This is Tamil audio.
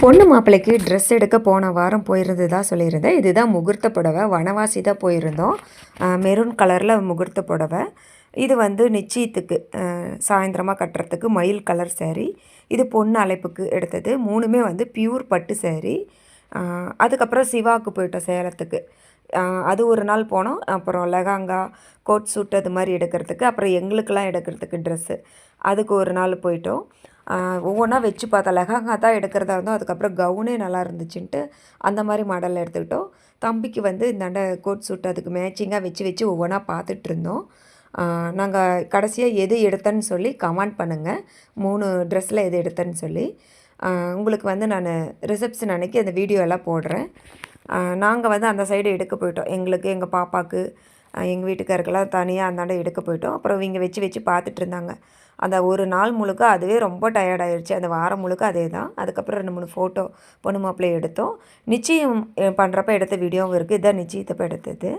பொண்ணு மாப்பிள்ளைக்கு ட்ரெஸ் எடுக்க போன வாரம் போயிருந்ததா சொல்லியிருந்தேன். இதுதான் முகூர்த்த புடவை. வனவாசி தான் போயிருந்தோம். மெரூன் கலரில் முகூர்த்த புடவை. இது வந்து நிச்சயத்துக்கு சாயந்தரமாக கட்டுறதுக்கு மயில் கலர் சேரீ இது பொண்ணு அழைப்புக்கு எடுத்தது. மூணுமே வந்து பியூர் பட்டு சேரீ அதுக்கப்புறம் சிவாவுக்கு போயிட்டோம் சேலத்துக்கு. அது ஒரு நாள் போனோம். அப்புறம் லெகாங்கா கோட் சூட் அது மாதிரி எடுக்கிறதுக்கு அப்புறம் எங்களுக்கெல்லாம் எடுக்கிறதுக்கு ட்ரெஸ்ஸு. அதுக்கு ஒரு நாள் போயிட்டோம். ஒவ்வொன்றா வச்சு பார்த்தா லெஹங்கா தான் எடுக்கிறதா இருந்தோம். அதுக்கப்புறம் கவுனே நல்லா இருந்துச்சுன்ட்டு அந்த மாதிரி மாடலில் எடுத்துக்கிட்டோம். தம்பிக்கு வந்து இந்தாண்ட கோட் சூட் அதுக்கு மேட்சிங்காக வச்சு வச்சு ஒவ்வொன்றா பார்த்துட்டு இருந்தோம். நாங்கள் கடைசியாக எது எடுத்தேன்னு சொல்லி கமெண்ட் பண்ணுங்கள் மூணு ட்ரெஸ்ஸில் எது எடுத்தேன்னு சொல்லி. உங்களுக்கு வந்து நான் ரிசப்ஷன் அன்றைக்கி அந்த வீடியோ எல்லாம் போடுறேன். நாங்கள் வந்து அந்த சைடு எடுக்க போயிட்டோம். எங்களுக்கு எங்கள் பாப்பாவுக்கு எங்கள் வீட்டுக்காருக்கெல்லாம் தனியாக அந்தாண்ட எடுக்க போயிட்டோம். அப்புறம் இங்கே வச்சு வச்சு பார்த்துட்டு இருந்தாங்க. அந்த ஒரு நாள் முழுக்க அதுவே ரொம்ப டயர்ட் ஆயிடுச்சு அந்த வாரம் முழுக்க அதே தான். அதுக்கப்புறம் ரெண்டு மூணு ஃபோட்டோ பொண்ணு மாப்பிள்ளை எடுத்தோம். நிச்சயம் பண்ணுறப்ப எடுத்த வீடியோவும் இருக்குது இதான் நிச்சயத்தப்போ எடுத்தது.